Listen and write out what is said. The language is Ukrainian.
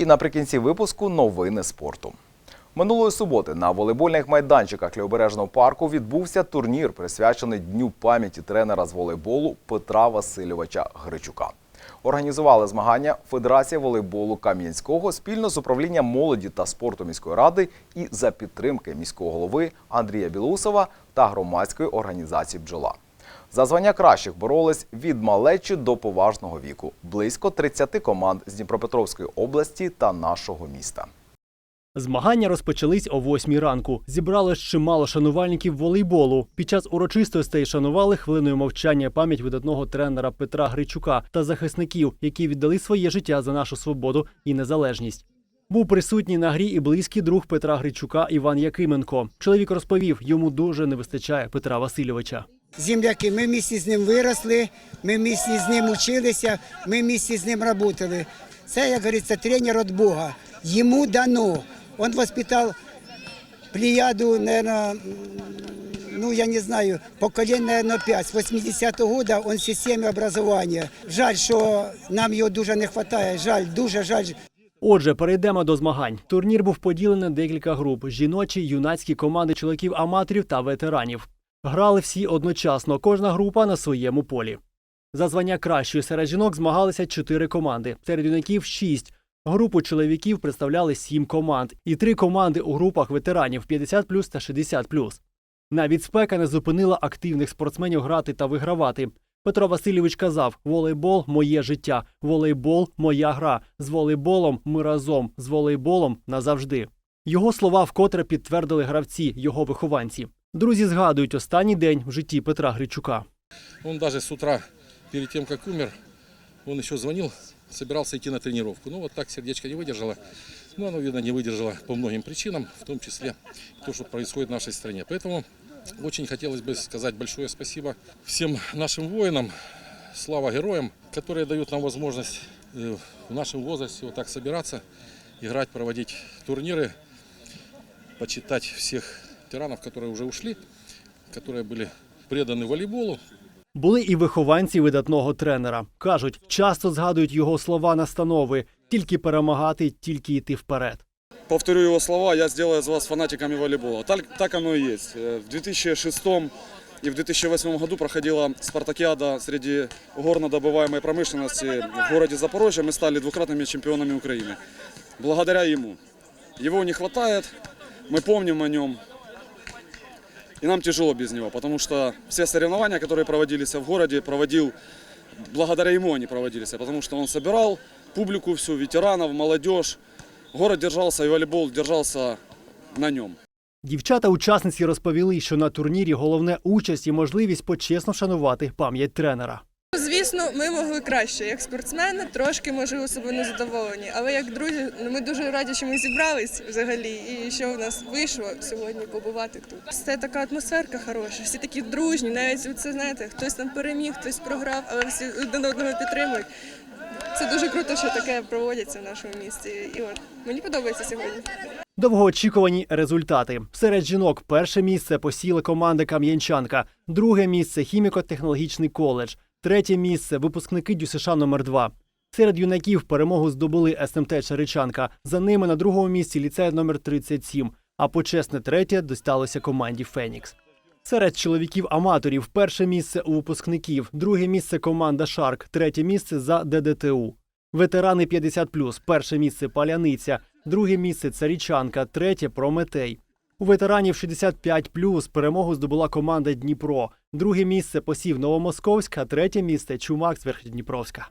І наприкінці випуску новини спорту. Минулої суботи на волейбольних майданчиках Лівобережного парку відбувся турнір, присвячений Дню пам'яті тренера з волейболу Петра Васильовича Гричука. Організували змагання Федерація волейболу Кам'янського спільно з управлінням молоді та спорту міської ради і за підтримки міського голови Андрія Білусова та громадської організації Бджола. За звання кращих боролись від малечі до поважного віку. Близько 30 команд з Дніпропетровської області та нашого міста. Змагання розпочались о 8 ранку. Зібралось чимало шанувальників волейболу. Під час урочистостей шанували хвилиною мовчання пам'ять видатного тренера Петра Гричука та захисників, які віддали своє життя за нашу свободу і незалежність. Був присутній на грі і близький друг Петра Гричука Іван Якименко. Чоловік розповів, йому дуже не вистачає Петра Васильовича. Земляки. Ми в місті з ним виросли, ми в місті з ним училися, ми в місті з ним працювали. Це, як говориться, тренер від Бога. Йому дано. Он воспитал плеяду, ну, я не знаю, поколение, наверное, 5. С 80-го года он в системе образования. Жаль, що нам його дуже не вистачає. Жаль, дуже жаль. Отже, перейдемо до змагань. Турнір був поділений на декілька груп: жіночі, юнацькі команди чоловіків-аматорів та ветеранів. Грали всі одночасно, кожна група на своєму полі. За звання кращої серед жінок змагалися чотири команди, серед юнаків шість. Групу чоловіків представляли сім команд, і три команди у групах ветеранів 50 та 60 Навіть спека не зупинила активних спортсменів грати та вигравати. Петро Васильович казав: волейбол моє життя, волейбол моя гра. З волейболом ми разом, з волейболом назавжди. Його слова вкотре підтвердили гравці, його вихованці. Друзі згадують останній день в житті Петра Гричука. Он даже с утра, перед тем, как умер, он еще звонил, собирался идти на тренировку. Ну вот так сердечко не выдержало. Ну, оно, видно, не выдержало по многим причинам, в том числе то, что происходит в нашей стране. Поэтому очень хотелось бы сказать большое спасибо всем нашим воинам, слава героям, которые дают нам возможность э, в нашем возрасте вот так собираться, играть, проводить турниры, почитать всех тиранов, которые уже ушли, которые были преданы волейболу, Були і вихованці видатного тренера. Кажуть, часто згадують його слова настанови: тільки перемагати, тільки йти вперед. повторю его слова, я сделаю из вас фанатиками волейбола. Так, так оно и есть. Э, В 2006 и в 2008 году проходила спартакиада среди горнодобываемой промышленности в городе Запорожье. Мы стали двукратными чемпионами Украины. Благодаря ему. Его не хватает, мы помним о нем. И нам тяжело без него, потому что все соревнования, которые проводились в городе, проводил благодаря ему они проводились, потому что он собирал публику всю, ветеранов, молодежь. Город держался и волейбол держался на нем. Дівчата-учасниці розповіли, що на турнірі головне участь і можливість почесно вшанувати пам'ять тренера. Звісно, ми могли краще. Як спортсмени, трошки можливо себе не задоволені. Але як друзі, ну, ми дуже раді, що ми зібрались взагалі, і що в нас вийшло сьогодні побувати тут. Це така атмосферка хороша, всі такі дружні. Навіть це знаєте, хтось там переміг, хтось програв, але всі один одного підтримують. Це дуже круто, що таке проводяться в нашому місті. І от мені подобається сьогодні. Довгоочікувані результати. Серед жінок перше місце посіла команда Кам'янчанка, друге місце хіміко-технологічний коледж, третє місце випускники ДЮСШ номер 2 Серед юнаків перемогу здобули СМТ Шаричанка. За ними на другому місці ліцей номер 37, а почесне третє досталося команді Фенікс. Серед чоловіків-аматорів перше місце у випускників, друге місце команда Шарк, третє місце за ДДТУ. Ветерани 50+, перше місце Паляниця, друге місце Царічанка, третє Прометей. У ветеранів 65+, перемогу здобула команда Дніпро. Друге місце посів Новомосковська, третє місце Чумак з Верхньодніпровська.